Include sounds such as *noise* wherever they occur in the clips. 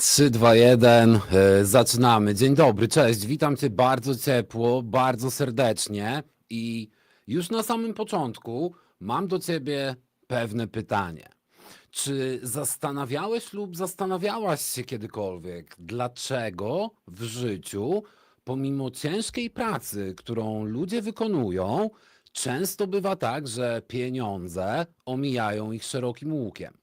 3, 2, 1, e, zaczynamy. Dzień dobry, cześć, witam Cię bardzo ciepło, bardzo serdecznie i już na samym początku mam do Ciebie pewne pytanie. Czy zastanawiałeś lub zastanawiałaś się kiedykolwiek, dlaczego w życiu, pomimo ciężkiej pracy, którą ludzie wykonują, często bywa tak, że pieniądze omijają ich szerokim łukiem?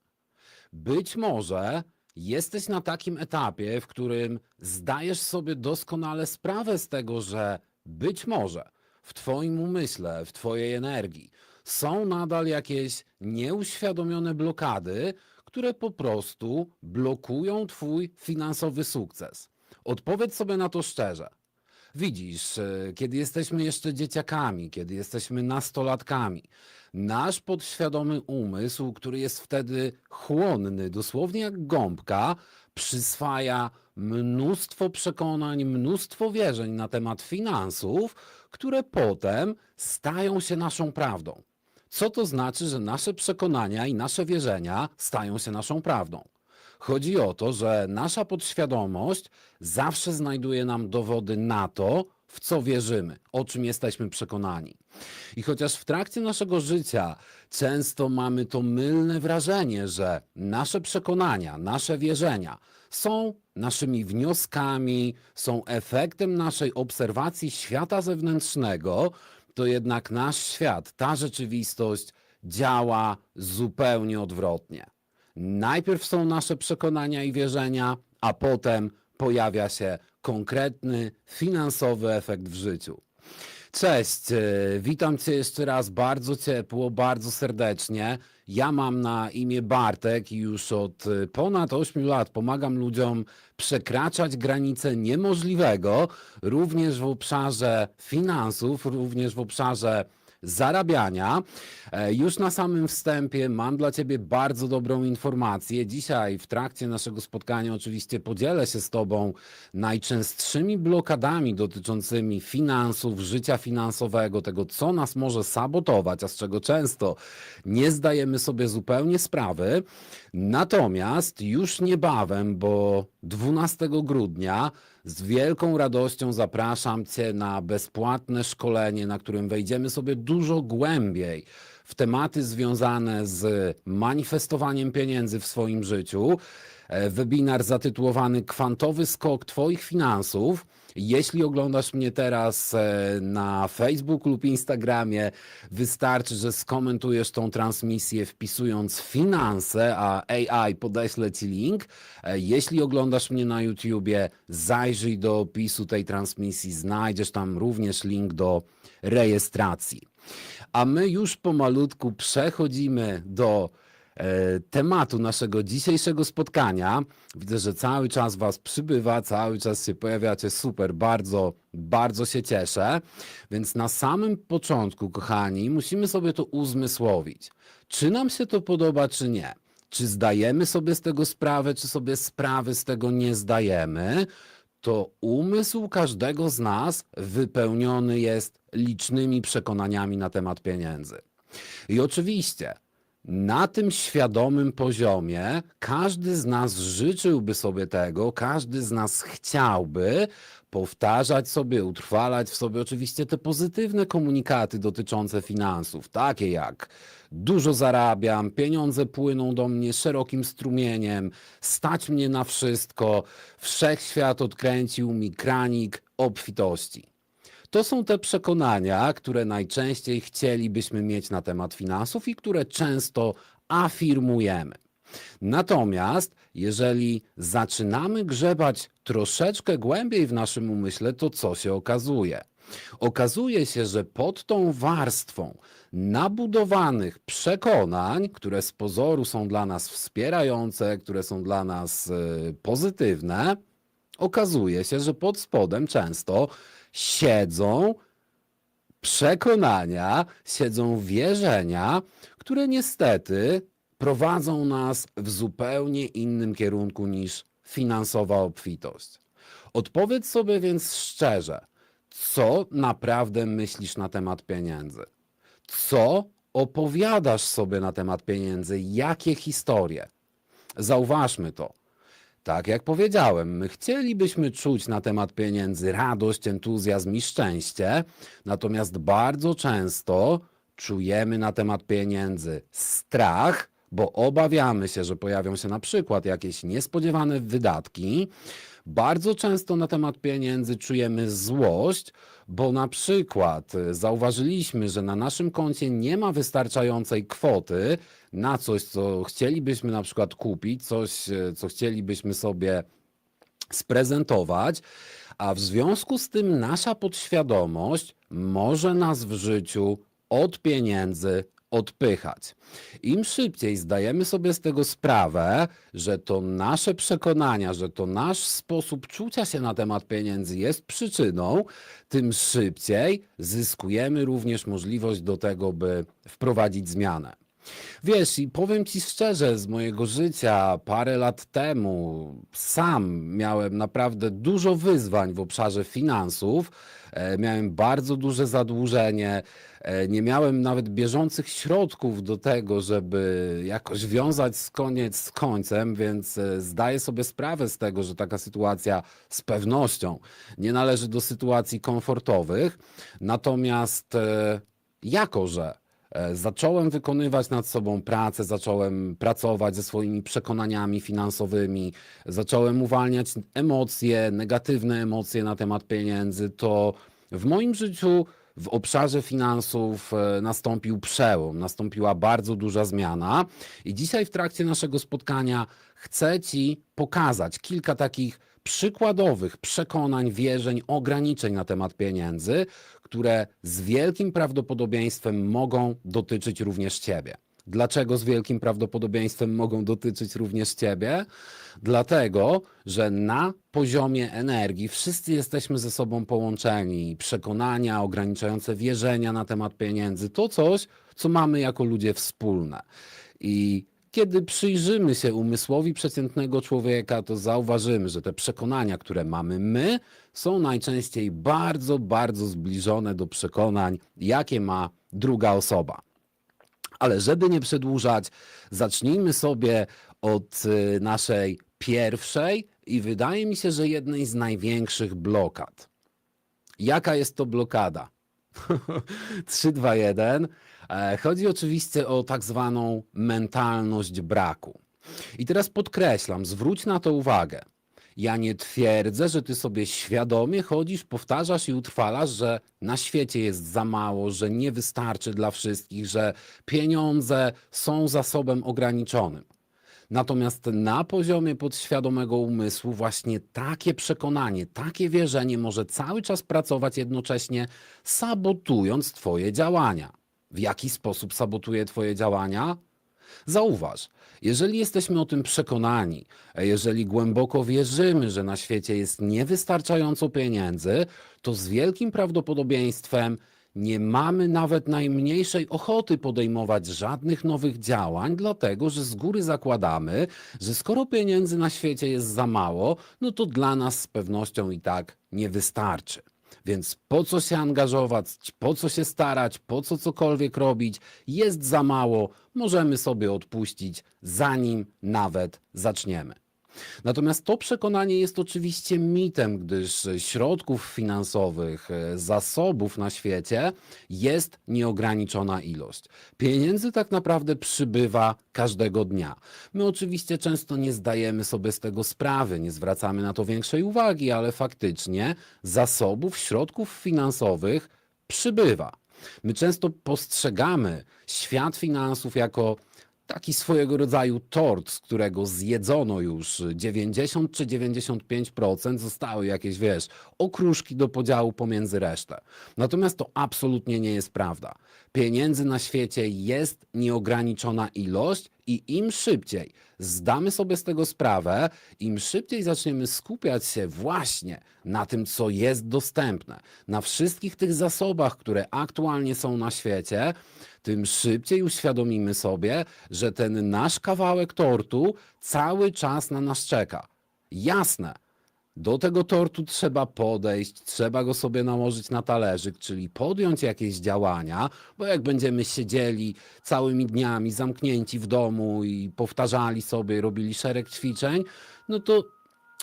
Być może jesteś na takim etapie, w którym zdajesz sobie doskonale sprawę z tego, że być może w Twoim umyśle, w Twojej energii są nadal jakieś nieuświadomione blokady, które po prostu blokują Twój finansowy sukces. Odpowiedz sobie na to szczerze. Widzisz, e, kiedy jesteśmy jeszcze dzieciakami, kiedy jesteśmy nastolatkami, nasz podświadomy umysł, który jest wtedy chłonny, dosłownie jak gąbka, przyswaja mnóstwo przekonań, mnóstwo wierzeń na temat finansów, które potem stają się naszą prawdą. Co to znaczy, że nasze przekonania i nasze wierzenia stają się naszą prawdą? Chodzi o to, że nasza podświadomość zawsze znajduje nam dowody na to, w co wierzymy, o czym jesteśmy przekonani. I chociaż w trakcie naszego życia często mamy to mylne wrażenie, że nasze przekonania, nasze wierzenia są naszymi wnioskami, są efektem naszej obserwacji świata zewnętrznego, to jednak nasz świat, ta rzeczywistość działa zupełnie odwrotnie. Najpierw są nasze przekonania i wierzenia, a potem pojawia się konkretny finansowy efekt w życiu. Cześć, e, witam Cię jeszcze raz bardzo ciepło, bardzo serdecznie. Ja mam na imię Bartek i już od e, ponad 8 lat pomagam ludziom przekraczać granice niemożliwego, również w obszarze finansów, również w obszarze zarabiania. E, Już na samym wstępie mam dla Ciebie bardzo dobrą informację. Dzisiaj w trakcie naszego spotkania oczywiście podzielę się z Tobą najczęstszymi blokadami dotyczącymi finansów, życia finansowego, tego co nas może sabotować, a z czego często nie zdajemy sobie zupełnie sprawy. Natomiast już niebawem, bo 12 grudnia z wielką radością zapraszam Cię na bezpłatne szkolenie, na którym wejdziemy sobie dużo głębiej w tematy związane z manifestowaniem pieniędzy w swoim życiu. E, Webinar zatytułowany Kwantowy skok Twoich finansów. Jeśli oglądasz mnie teraz e, na Facebooku lub Instagramie, wystarczy, że skomentujesz tą transmisję wpisując finanse, a AI podeślę Ci link. E, Jeśli oglądasz mnie na YouTubie, zajrzyj do opisu tej transmisji, znajdziesz tam również link do rejestracji. A my już pomalutku przechodzimy do tematu naszego dzisiejszego spotkania. Widzę, że cały czas Was przybywa, cały czas się pojawiacie. Super, bardzo, bardzo się cieszę. Więc na samym początku, kochani, musimy sobie to uzmysłowić. Czy nam się to podoba, czy nie? Czy zdajemy sobie z tego sprawę, czy sobie sprawy z tego nie zdajemy? To umysł każdego z nas wypełniony jest licznymi przekonaniami na temat pieniędzy. I oczywiście na tym świadomym poziomie każdy z nas życzyłby sobie tego, każdy z nas chciałby powtarzać sobie, utrwalać w sobie oczywiście te pozytywne komunikaty dotyczące finansów, takie jak dużo zarabiam, pieniądze płyną do mnie szerokim strumieniem, stać mnie na wszystko, wszechświat odkręcił mi kranik obfitości. To są te przekonania, które najczęściej chcielibyśmy mieć na temat finansów i które często afirmujemy. Natomiast jeżeli zaczynamy grzebać troszeczkę głębiej w naszym umyśle, to co się okazuje? Okazuje się, że pod tą warstwą nabudowanych przekonań, które z pozoru są dla nas wspierające, które są dla nas y, pozytywne, okazuje się, że pod spodem często siedzą przekonania, siedzą wierzenia, które niestety prowadzą nas w zupełnie innym kierunku niż finansowa obfitość. Odpowiedz sobie więc szczerze, co naprawdę myślisz na temat pieniędzy? Co opowiadasz sobie na temat pieniędzy? Jakie historie? Zauważmy to. Tak jak powiedziałem, my chcielibyśmy czuć na temat pieniędzy radość, entuzjazm i szczęście, natomiast bardzo często czujemy na temat pieniędzy strach, bo obawiamy się, że pojawią się na przykład jakieś niespodziewane wydatki. Bardzo często na temat pieniędzy czujemy złość, bo na przykład e, zauważyliśmy, że na naszym koncie nie ma wystarczającej kwoty na coś, co chcielibyśmy na przykład kupić, coś, e, co chcielibyśmy sobie sprezentować, a w związku z tym nasza podświadomość może nas w życiu od pieniędzy odpychać. Im szybciej zdajemy sobie z tego sprawę, że to nasze przekonania, że to nasz sposób czucia się na temat pieniędzy jest przyczyną, tym szybciej zyskujemy również możliwość do tego, by wprowadzić zmianę. Wiesz, i powiem ci szczerze, z mojego życia parę lat temu sam miałem naprawdę dużo wyzwań w obszarze finansów. E, Miałem bardzo duże zadłużenie, e, nie miałem nawet bieżących środków do tego, żeby jakoś wiązać z koniec z końcem, więc e, zdaję sobie sprawę z tego, że taka sytuacja z pewnością nie należy do sytuacji komfortowych. Natomiast jako, że Zacząłem wykonywać nad sobą pracę, zacząłem pracować ze swoimi przekonaniami finansowymi, zacząłem uwalniać emocje, negatywne emocje na temat pieniędzy. To w moim życiu w obszarze finansów e, nastąpił przełom, nastąpiła bardzo duża zmiana. I dzisiaj w trakcie naszego spotkania chcę Ci pokazać kilka takich przykładowych przekonań, wierzeń, ograniczeń na temat pieniędzy, które z wielkim prawdopodobieństwem mogą dotyczyć również Ciebie. Dlaczego z wielkim prawdopodobieństwem mogą dotyczyć również Ciebie? Dlatego, że na poziomie energii wszyscy jesteśmy ze sobą połączeni. Przekonania, ograniczające wierzenia na temat pieniędzy to coś, co mamy jako ludzie wspólne. I kiedy przyjrzymy się umysłowi przeciętnego człowieka, to zauważymy, że te przekonania, które mamy my, są najczęściej bardzo, bardzo zbliżone do przekonań, jakie ma druga osoba. Ale żeby nie przedłużać, zacznijmy sobie od y, naszej pierwszej i wydaje mi się, że jednej z największych blokad. Jaka jest to blokada? 3, 2, 1. E, Chodzi oczywiście o tak zwaną mentalność braku. I teraz podkreślam, zwróć na to uwagę. Ja nie twierdzę, że ty sobie świadomie chodzisz, powtarzasz i utrwalasz, że na świecie jest za mało, że nie wystarczy dla wszystkich, że pieniądze są zasobem ograniczonym. Natomiast na poziomie podświadomego umysłu właśnie takie przekonanie, takie wierzenie może cały czas pracować jednocześnie sabotując Twoje działania. W jaki sposób sabotuje Twoje działania? Zauważ, jeżeli jesteśmy o tym przekonani, jeżeli głęboko wierzymy, że na świecie jest niewystarczająco pieniędzy, to z wielkim prawdopodobieństwem nie mamy nawet najmniejszej ochoty podejmować żadnych nowych działań, dlatego że z góry zakładamy, że skoro pieniędzy na świecie jest za mało, no to dla nas z pewnością i tak nie wystarczy. Więc po co się angażować, po co się starać, po co cokolwiek robić, jest za mało, możemy sobie odpuścić, zanim nawet zaczniemy. Natomiast to przekonanie jest oczywiście mitem, gdyż środków finansowych, e, zasobów na świecie jest nieograniczona ilość. Pieniędzy tak naprawdę przybywa każdego dnia. My oczywiście często nie zdajemy sobie z tego sprawy, nie zwracamy na to większej uwagi, ale faktycznie zasobów, środków finansowych przybywa. My często postrzegamy świat finansów jako taki swojego rodzaju tort, z którego zjedzono już 90 czy 95%, zostały jakieś, wiesz, okruszki do podziału pomiędzy resztę. Natomiast to absolutnie nie jest prawda. Pieniędzy na świecie jest nieograniczona ilość i im szybciej zdamy sobie z tego sprawę, im szybciej zaczniemy skupiać się właśnie na tym, co jest dostępne, na wszystkich tych zasobach, które aktualnie są na świecie, tym szybciej uświadomimy sobie, że ten nasz kawałek tortu cały czas na nas czeka. Jasne. Do tego tortu trzeba podejść, trzeba go sobie nałożyć na talerzyk, czyli podjąć jakieś działania, bo jak będziemy siedzieli całymi dniami zamknięci w domu i powtarzali sobie, robili szereg ćwiczeń, no to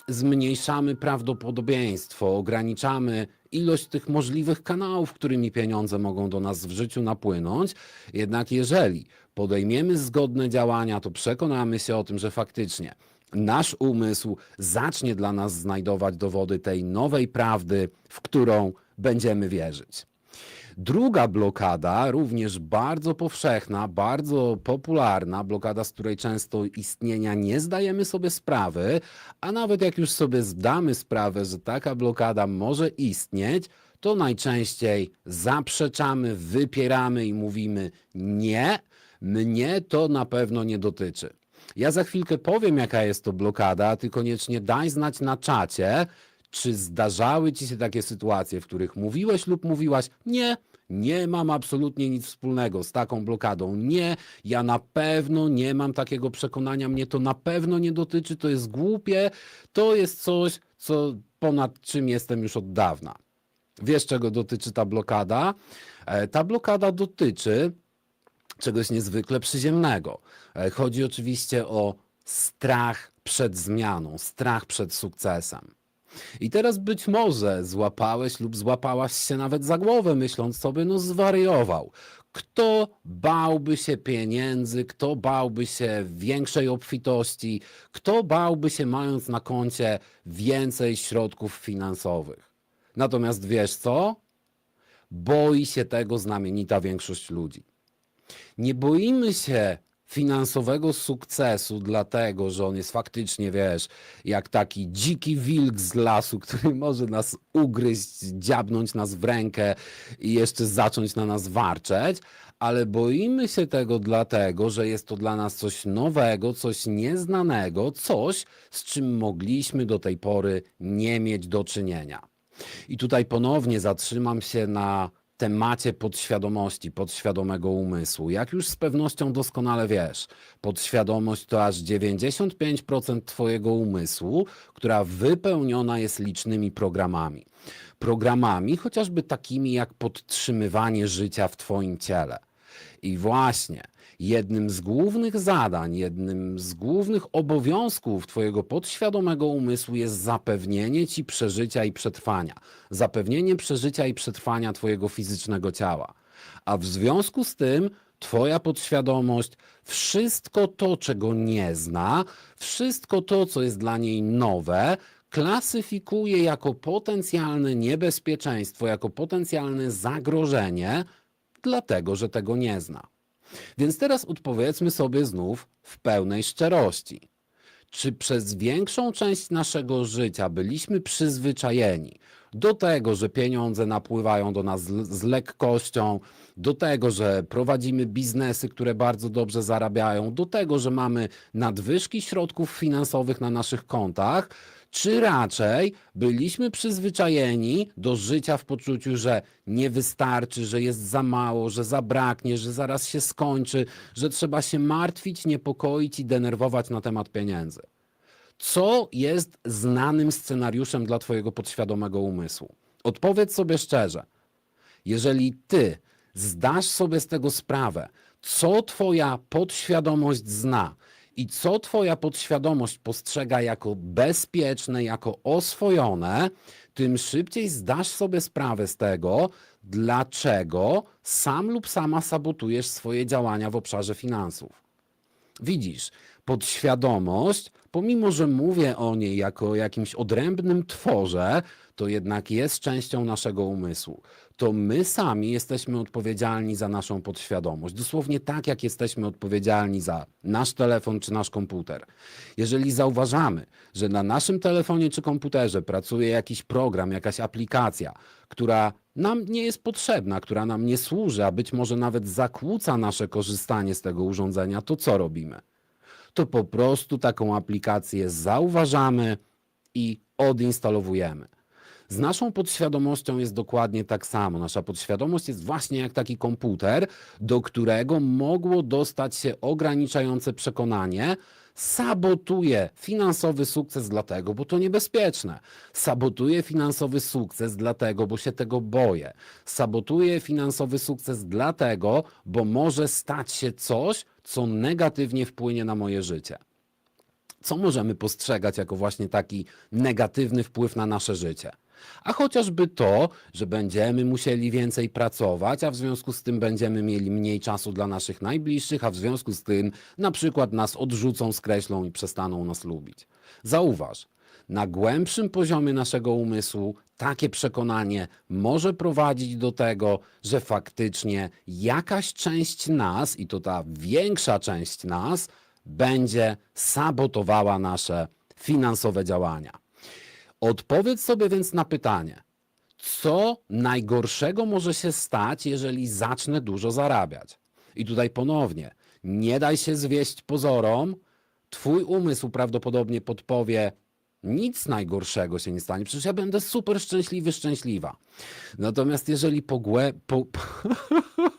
zmniejszamy prawdopodobieństwo, ograniczamy ilość tych możliwych kanałów, którymi pieniądze mogą do nas w życiu napłynąć. Jednak jeżeli podejmiemy zgodne działania, to przekonamy się o tym, że faktycznie nasz umysł zacznie dla nas znajdować dowody tej nowej prawdy, w którą będziemy wierzyć. Druga blokada, również bardzo powszechna, bardzo popularna, blokada, z której często istnienia nie zdajemy sobie sprawy, a nawet jak już sobie zdamy sprawę, że taka blokada może istnieć, to najczęściej zaprzeczamy, wypieramy i mówimy nie, mnie to na pewno nie dotyczy. Ja za chwilkę powiem, jaka jest to blokada, ty koniecznie daj znać na czacie, czy zdarzały ci się takie sytuacje, w których mówiłeś lub mówiłaś nie, nie mam absolutnie nic wspólnego z taką blokadą. Nie, ja na pewno nie mam takiego przekonania, mnie to na pewno nie dotyczy, to jest głupie, to jest coś, co ponad czym jestem już od dawna. Wiesz, czego dotyczy ta blokada? E, Ta blokada dotyczy czegoś niezwykle przyziemnego. E, Chodzi oczywiście o strach przed zmianą, strach przed sukcesem. I teraz być może złapałeś lub złapałaś się nawet za głowę, myśląc sobie, no zwariował. Kto bałby się pieniędzy, kto bałby się większej obfitości, kto bałby się mając na koncie więcej środków finansowych. Natomiast wiesz co? Boi się tego znamienita większość ludzi. Nie boimy się finansowego sukcesu, dlatego że on jest faktycznie, wiesz, jak taki dziki wilk z lasu, *laughs* który może nas ugryźć, dziabnąć nas w rękę i jeszcze zacząć na nas warczeć, ale boimy się tego dlatego, że jest to dla nas coś nowego, coś nieznanego, coś, z czym mogliśmy do tej pory nie mieć do czynienia. I tutaj ponownie zatrzymam się na temacie podświadomości, podświadomego umysłu. Jak już z pewnością doskonale wiesz, podświadomość to aż 95% Twojego umysłu, która wypełniona jest licznymi programami. Programami chociażby takimi jak podtrzymywanie życia w Twoim ciele. I właśnie jednym z głównych zadań, jednym z głównych obowiązków Twojego podświadomego umysłu jest zapewnienie Ci przeżycia i przetrwania. Zapewnienie przeżycia i przetrwania Twojego fizycznego ciała. A w związku z tym Twoja podświadomość wszystko to, czego nie zna, wszystko to, co jest dla niej nowe, klasyfikuje jako potencjalne niebezpieczeństwo, jako potencjalne zagrożenie, dlatego że tego nie zna. Więc teraz odpowiedzmy sobie znów w pełnej szczerości. Czy przez większą część naszego życia byliśmy przyzwyczajeni do tego, że pieniądze napływają do nas z, lekkością, do tego, że prowadzimy biznesy, które bardzo dobrze zarabiają, do tego, że mamy nadwyżki środków finansowych na naszych kontach, czy raczej byliśmy przyzwyczajeni do życia w poczuciu, że nie wystarczy, że jest za mało, że zabraknie, że zaraz się skończy, że trzeba się martwić, niepokoić i denerwować na temat pieniędzy? Co jest znanym scenariuszem dla Twojego podświadomego umysłu? Odpowiedz sobie szczerze. Jeżeli Ty zdasz sobie z tego sprawę, co Twoja podświadomość zna i co Twoja podświadomość postrzega jako bezpieczne, jako oswojone, tym szybciej zdasz sobie sprawę z tego, dlaczego sam lub sama sabotujesz swoje działania w obszarze finansów. Widzisz, podświadomość, pomimo że mówię o niej jako jakimś odrębnym tworze, to jednak jest częścią naszego umysłu. To my sami jesteśmy odpowiedzialni za naszą podświadomość. Dosłownie tak, jak jesteśmy odpowiedzialni za nasz telefon czy nasz komputer. Jeżeli zauważamy, że na naszym telefonie czy komputerze pracuje jakiś program, jakaś aplikacja, która nam nie jest potrzebna, która nam nie służy, a być może nawet zakłóca nasze korzystanie z tego urządzenia, to co robimy? To po prostu taką aplikację zauważamy i odinstalowujemy. Z naszą podświadomością jest dokładnie tak samo. Nasza podświadomość jest właśnie jak taki komputer, do którego mogło dostać się ograniczające przekonanie, sabotuje finansowy sukces dlatego, bo to niebezpieczne. Sabotuje finansowy sukces dlatego, bo się tego boję. Sabotuje finansowy sukces dlatego, bo może stać się coś, co negatywnie wpłynie na moje życie. co możemy postrzegać jako właśnie taki negatywny wpływ na nasze życie. A chociażby to, że będziemy musieli więcej pracować, a w związku z tym będziemy mieli mniej czasu dla naszych najbliższych, a w związku z tym na przykład nas odrzucą, skreślą i przestaną nas lubić. Zauważ, na głębszym poziomie naszego umysłu takie przekonanie może prowadzić do tego, że faktycznie jakaś część nas, i to ta większa część nas, będzie sabotowała nasze finansowe działania. Odpowiedz sobie więc na pytanie, co najgorszego może się stać, jeżeli zacznę dużo zarabiać? I tutaj ponownie, nie daj się zwieść pozorom, twój umysł prawdopodobnie podpowie, nic najgorszego się nie stanie, przecież ja będę super szczęśliwy, szczęśliwa. Natomiast jeżeli pogłę... Po... *laughs*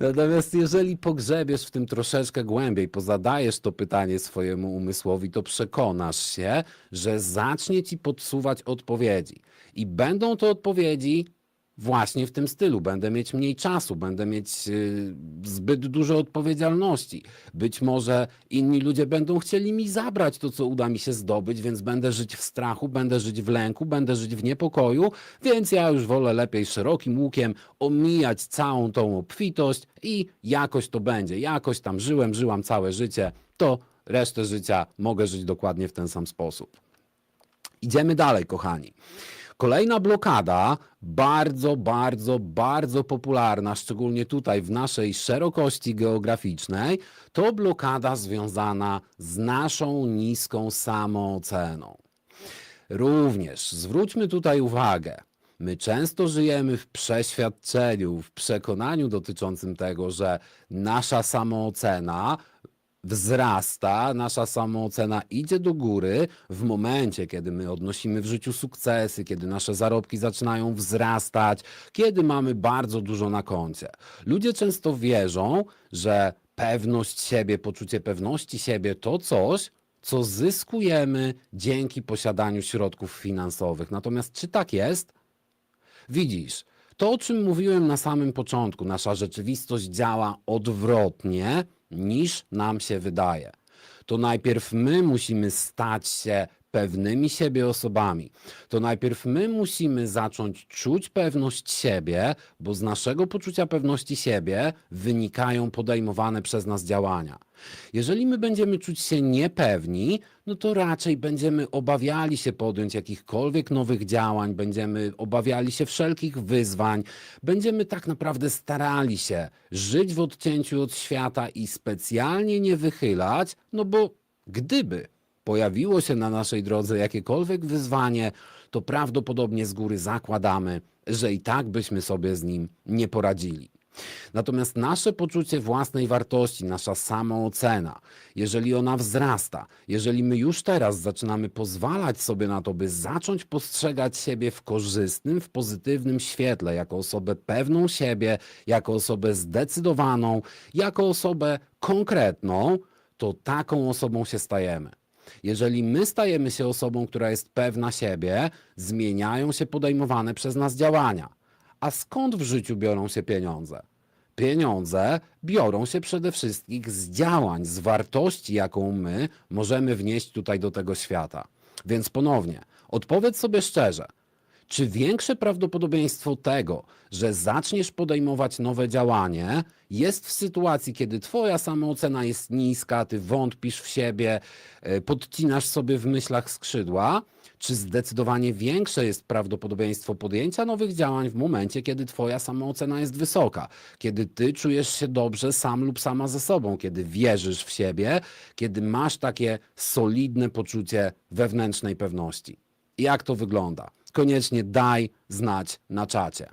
Natomiast jeżeli pogrzebiesz w tym troszeczkę głębiej, pozadajesz to pytanie swojemu umysłowi, to przekonasz się, że zacznie ci podsuwać odpowiedzi. I będą to odpowiedzi właśnie w tym stylu. Będę mieć mniej czasu, będę mieć y, zbyt dużo odpowiedzialności. Być może inni ludzie będą chcieli mi zabrać to, co uda mi się zdobyć, więc będę żyć w strachu, będę żyć w lęku, będę żyć w niepokoju, więc ja już wolę lepiej szerokim łukiem omijać całą tą obfitość i jakoś to będzie. Jakoś tam żyłem, żyłam całe życie, to resztę życia mogę żyć dokładnie w ten sam sposób. Idziemy dalej, kochani. Kolejna blokada, bardzo, bardzo, bardzo popularna, szczególnie tutaj w naszej szerokości geograficznej, to blokada związana z naszą niską samooceną. Również zwróćmy tutaj uwagę. My często żyjemy w przeświadczeniu, w przekonaniu dotyczącym tego, że nasza samoocena wzrasta, nasza samoocena idzie do góry w momencie, kiedy my odnosimy w życiu sukcesy, kiedy nasze zarobki zaczynają wzrastać, kiedy mamy bardzo dużo na koncie. Ludzie często wierzą, że pewność siebie, poczucie pewności siebie to coś, co zyskujemy dzięki posiadaniu środków finansowych. Natomiast czy tak jest? Widzisz, to o czym mówiłem na samym początku, nasza rzeczywistość działa odwrotnie niż nam się wydaje. To najpierw my musimy stać się pewnymi siebie osobami. To najpierw my musimy zacząć czuć pewność siebie, bo z naszego poczucia pewności siebie wynikają podejmowane przez nas działania. Jeżeli my będziemy czuć się niepewni, no to raczej będziemy obawiali się podjąć jakichkolwiek nowych działań, będziemy obawiali się wszelkich wyzwań, będziemy tak naprawdę starali się żyć w odcięciu od świata i specjalnie nie wychylać, no bo gdyby pojawiło się na naszej drodze jakiekolwiek wyzwanie, to prawdopodobnie z góry zakładamy, że i tak byśmy sobie z nim nie poradzili. Natomiast nasze poczucie własnej wartości, nasza samoocena, jeżeli ona wzrasta, jeżeli my już teraz zaczynamy pozwalać sobie na to, by zacząć postrzegać siebie w korzystnym, w pozytywnym świetle, jako osobę pewną siebie, jako osobę zdecydowaną, jako osobę konkretną, to taką osobą się stajemy. Jeżeli my stajemy się osobą, która jest pewna siebie, zmieniają się podejmowane przez nas działania. A skąd w życiu biorą się pieniądze? Pieniądze biorą się przede wszystkim z działań, z wartości, jaką my możemy wnieść tutaj do tego świata. Więc ponownie, odpowiedz sobie szczerze, czy większe prawdopodobieństwo tego, że zaczniesz podejmować nowe działanie, jest w sytuacji, kiedy twoja samoocena jest niska, ty wątpisz w siebie, e, podcinasz sobie w myślach skrzydła, czy zdecydowanie większe jest prawdopodobieństwo podjęcia nowych działań w momencie, kiedy twoja samoocena jest wysoka, kiedy ty czujesz się dobrze sam lub sama ze sobą, kiedy wierzysz w siebie, kiedy masz takie solidne poczucie wewnętrznej pewności. Jak to wygląda? Koniecznie daj znać na czacie.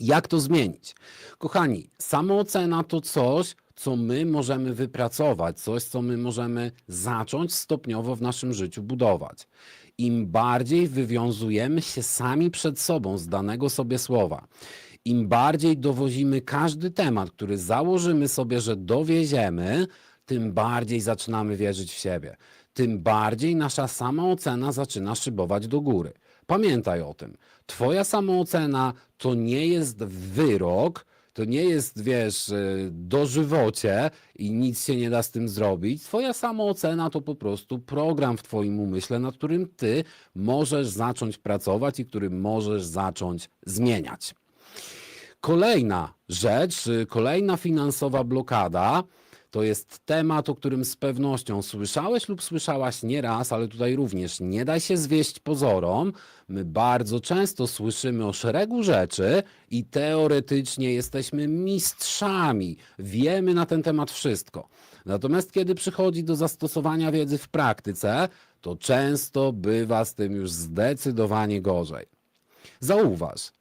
Jak to zmienić? Kochani, samoocena to coś, co my możemy wypracować, coś, co my możemy zacząć stopniowo w naszym życiu budować. Im bardziej wywiązujemy się sami przed sobą z danego sobie słowa, im bardziej dowozimy każdy temat, który założymy sobie, że dowieziemy, tym bardziej zaczynamy wierzyć w siebie. Tym bardziej nasza samoocena zaczyna szybować do góry. Pamiętaj o tym. Twoja samoocena to nie jest wyrok, To nie jest, wiesz, y, dożywocie i nic się nie da z tym zrobić. Twoja samoocena to po prostu program w twoim umyśle, nad którym ty możesz zacząć pracować i który możesz zacząć zmieniać. Kolejna rzecz, y, kolejna finansowa blokada to jest temat, o którym z pewnością słyszałeś lub słyszałaś nieraz, ale tutaj również nie daj się zwieść pozorom. My bardzo często słyszymy o szeregu rzeczy i teoretycznie jesteśmy mistrzami. Wiemy na ten temat wszystko. Natomiast kiedy przychodzi do zastosowania wiedzy w praktyce, to często bywa z tym już zdecydowanie gorzej. Zauważ,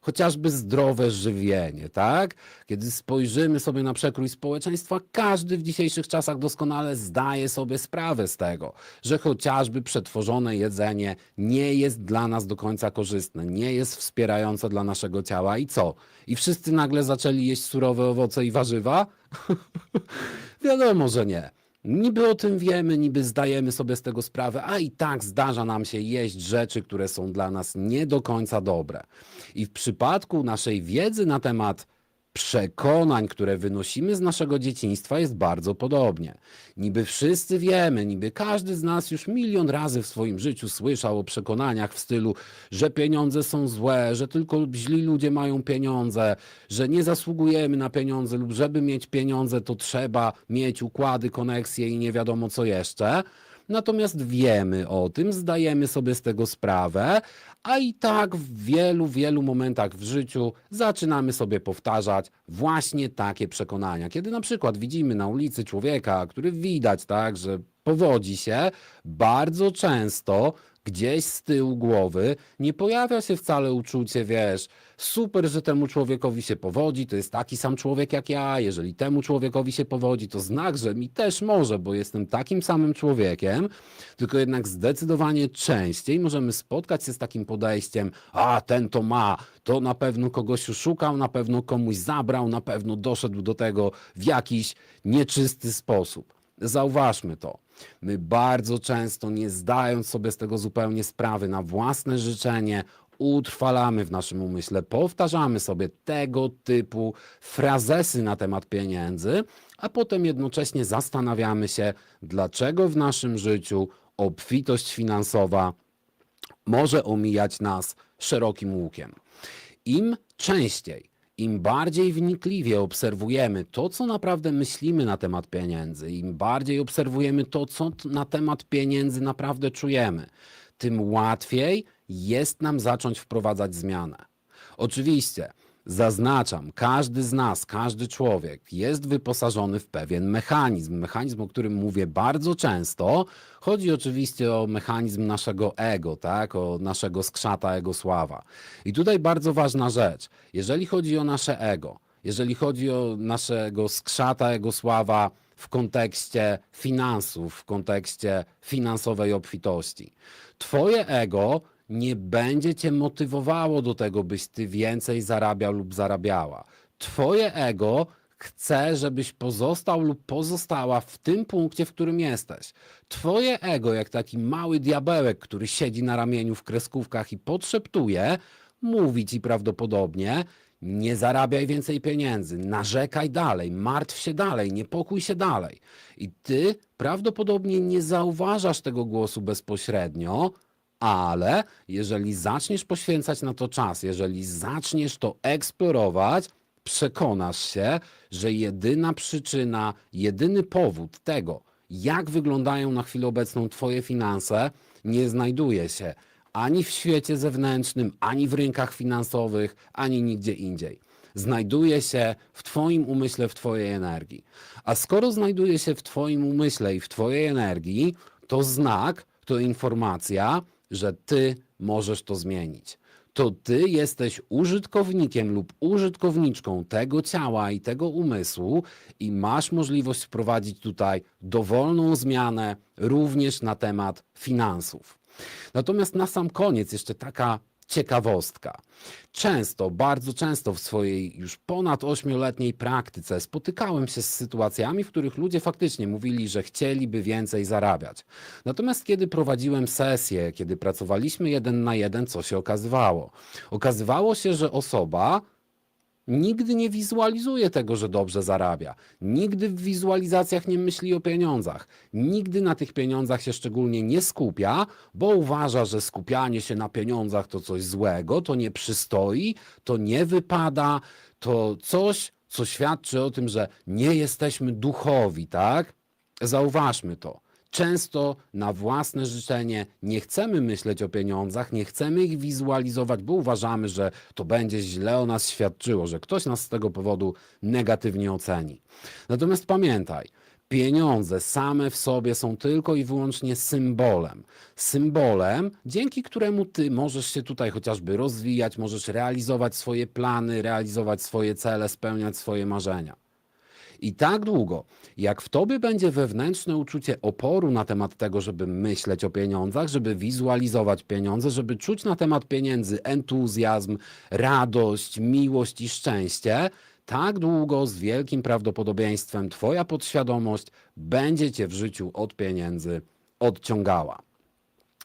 chociażby zdrowe żywienie, tak? Kiedy spojrzymy sobie na przekrój społeczeństwa, każdy w dzisiejszych czasach doskonale zdaje sobie sprawę z tego, że chociażby przetworzone jedzenie nie jest dla nas do końca korzystne, nie jest wspierające dla naszego ciała i co? I wszyscy nagle zaczęli jeść surowe owoce i warzywa? *laughs* Wiadomo, że nie. Niby o tym wiemy, niby zdajemy sobie z tego sprawę, a i tak zdarza nam się jeść rzeczy, które są dla nas nie do końca dobre. I w przypadku naszej wiedzy na temat przekonań, które wynosimy z naszego dzieciństwa, jest bardzo podobnie. Niby wszyscy wiemy, niby każdy z nas już milion razy w swoim życiu słyszał o przekonaniach w stylu, że pieniądze są złe, że tylko źli ludzie mają pieniądze, że nie zasługujemy na pieniądze lub żeby mieć pieniądze, to trzeba mieć układy, koneksje i nie wiadomo co jeszcze. Natomiast wiemy o tym, zdajemy sobie z tego sprawę, a i tak w wielu, wielu momentach w życiu zaczynamy sobie powtarzać właśnie takie przekonania. Kiedy na przykład widzimy na ulicy człowieka, który widać, tak, że powodzi się, bardzo często gdzieś z tyłu głowy nie pojawia się wcale uczucie, wiesz, super, że temu człowiekowi się powodzi, to jest taki sam człowiek jak ja, jeżeli temu człowiekowi się powodzi, to znak, że mi też może, bo jestem takim samym człowiekiem, tylko jednak zdecydowanie częściej możemy spotkać się z takim podejściem, a ten to ma, to na pewno kogoś oszukał, na pewno komuś zabrał, na pewno doszedł do tego w jakiś nieczysty sposób. Zauważmy to. My bardzo często, nie zdając sobie z tego zupełnie sprawy, na własne życzenie, utrwalamy w naszym umyśle, powtarzamy sobie tego typu frazesy na temat pieniędzy, a potem jednocześnie zastanawiamy się, dlaczego w naszym życiu obfitość finansowa może omijać nas szerokim łukiem. Im częściej, im bardziej wnikliwie obserwujemy to, co naprawdę myślimy na temat pieniędzy, im bardziej obserwujemy to, co na temat pieniędzy naprawdę czujemy, tym łatwiej jest nam zacząć wprowadzać zmianę. Oczywiście, zaznaczam, każdy z nas, każdy człowiek jest wyposażony w pewien mechanizm. Mechanizm, o którym mówię bardzo często. Chodzi oczywiście o mechanizm naszego ego, tak? o naszego skrzata Egosława. I tutaj bardzo ważna rzecz. Jeżeli chodzi o nasze ego, jeżeli chodzi o naszego skrzata Egosława w kontekście finansów, w kontekście finansowej obfitości, Twoje ego nie będzie cię motywowało do tego, byś ty więcej zarabiał lub zarabiała. Twoje ego chce, żebyś pozostał lub pozostała w tym punkcie, w którym jesteś. Twoje ego, jak taki mały diabełek, który siedzi na ramieniu w kreskówkach i podszeptuje, mówi ci prawdopodobnie, nie zarabiaj więcej pieniędzy, narzekaj dalej, martw się dalej, niepokój się dalej. I ty prawdopodobnie nie zauważasz tego głosu bezpośrednio, ale jeżeli zaczniesz poświęcać na to czas, jeżeli zaczniesz to eksplorować, przekonasz się, że jedyna przyczyna, jedyny powód tego, jak wyglądają na chwilę obecną Twoje finanse, nie znajduje się ani w świecie zewnętrznym, ani w rynkach finansowych, ani nigdzie indziej. Znajduje się w Twoim umyśle, w Twojej energii. A skoro znajduje się w Twoim umyśle i w Twojej energii, to znak, to informacja, że Ty możesz to zmienić. To Ty jesteś użytkownikiem lub użytkowniczką tego ciała i tego umysłu i masz możliwość wprowadzić tutaj dowolną zmianę również na temat finansów. Natomiast na sam koniec jeszcze taka ciekawostka. Często, bardzo często w swojej już ponad ośmioletniej praktyce spotykałem się z sytuacjami, w których ludzie faktycznie mówili, że chcieliby więcej zarabiać. Natomiast kiedy prowadziłem sesję, kiedy pracowaliśmy jeden na jeden, co się okazywało? Okazywało się, że osoba nigdy nie wizualizuje tego, że dobrze zarabia. Nigdy w wizualizacjach nie myśli o pieniądzach. Nigdy na tych pieniądzach się szczególnie nie skupia, bo uważa, że skupianie się na pieniądzach to coś złego, to nie przystoi, to nie wypada, to coś, co świadczy o tym, że nie jesteśmy duchowi, tak? Zauważmy to. Często na własne życzenie nie chcemy myśleć o pieniądzach, nie chcemy ich wizualizować, bo uważamy, że to będzie źle o nas świadczyło, że ktoś nas z tego powodu negatywnie oceni. Natomiast pamiętaj, pieniądze same w sobie są tylko i wyłącznie symbolem. Symbolem, dzięki któremu ty możesz się tutaj chociażby rozwijać, możesz realizować swoje plany, realizować swoje cele, spełniać swoje marzenia. I tak długo, jak w tobie będzie wewnętrzne uczucie oporu na temat tego, żeby myśleć o pieniądzach, żeby wizualizować pieniądze, żeby czuć na temat pieniędzy entuzjazm, radość, miłość i szczęście, tak długo z wielkim prawdopodobieństwem twoja podświadomość będzie cię w życiu od pieniędzy odciągała.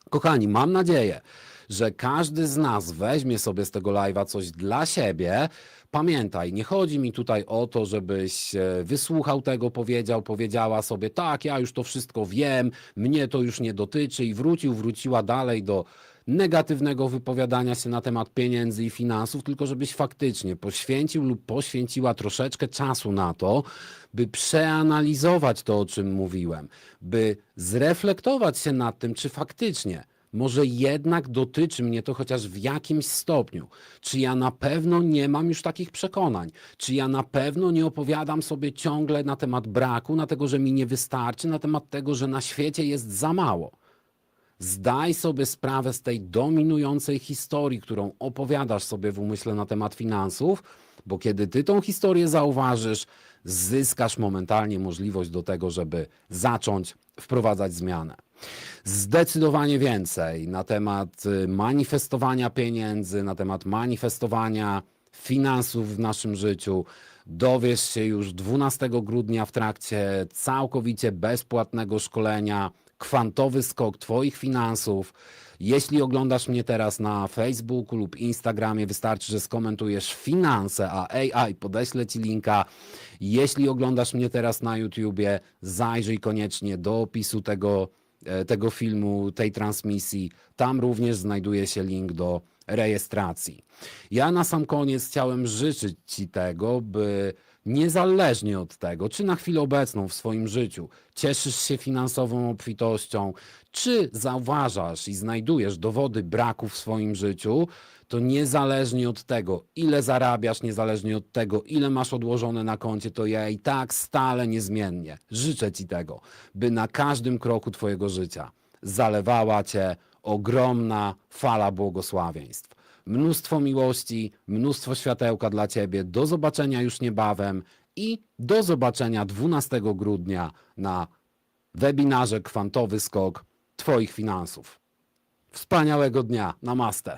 Kochani, mam nadzieję, że każdy z nas weźmie sobie z tego live'a coś dla siebie. Pamiętaj, nie chodzi mi tutaj o to, żebyś e, wysłuchał tego, powiedział, powiedziała sobie, tak, ja już to wszystko wiem, mnie to już nie dotyczy i wrócił, wróciła dalej do negatywnego wypowiadania się na temat pieniędzy i finansów, tylko żebyś faktycznie poświęcił lub poświęciła troszeczkę czasu na to, by przeanalizować to, o czym mówiłem, by zreflektować się nad tym, czy faktycznie może jednak dotyczy mnie to chociaż w jakimś stopniu. Czy ja na pewno nie mam już takich przekonań? Czy ja na pewno nie opowiadam sobie ciągle na temat braku, na tego, że mi nie wystarczy, na temat tego, że na świecie jest za mało? Zdaj sobie sprawę z tej dominującej historii, którą opowiadasz sobie w umyśle na temat finansów, bo kiedy ty tą historię zauważysz, zyskasz momentalnie możliwość do tego, żeby zacząć wprowadzać zmianę. Zdecydowanie więcej na temat y, manifestowania pieniędzy, na temat manifestowania finansów w naszym życiu. Dowiesz się już 12 grudnia w trakcie całkowicie bezpłatnego szkolenia Kwantowy skok Twoich finansów. Jeśli oglądasz mnie teraz na Facebooku lub Instagramie, wystarczy, że skomentujesz finanse, a AI podeślę Ci linka. Jeśli oglądasz mnie teraz na YouTubie, zajrzyj koniecznie do opisu tego, e, tego filmu, tej transmisji. Tam również znajduje się link do rejestracji. Ja na sam koniec chciałem życzyć Ci tego, by niezależnie od tego, czy na chwilę obecną w swoim życiu cieszysz się finansową obfitością, czy zauważasz i znajdujesz dowody braku w swoim życiu, to niezależnie od tego, ile zarabiasz, niezależnie od tego, ile masz odłożone na koncie, to ja i tak stale niezmiennie życzę Ci tego, by na każdym kroku Twojego życia zalewała Cię ogromna fala błogosławieństw. Mnóstwo miłości, mnóstwo światełka dla Ciebie. Do zobaczenia już niebawem i do zobaczenia 12 grudnia na webinarze Kwantowy Skok Twoich Finansów. Wspaniałego dnia. Namaste.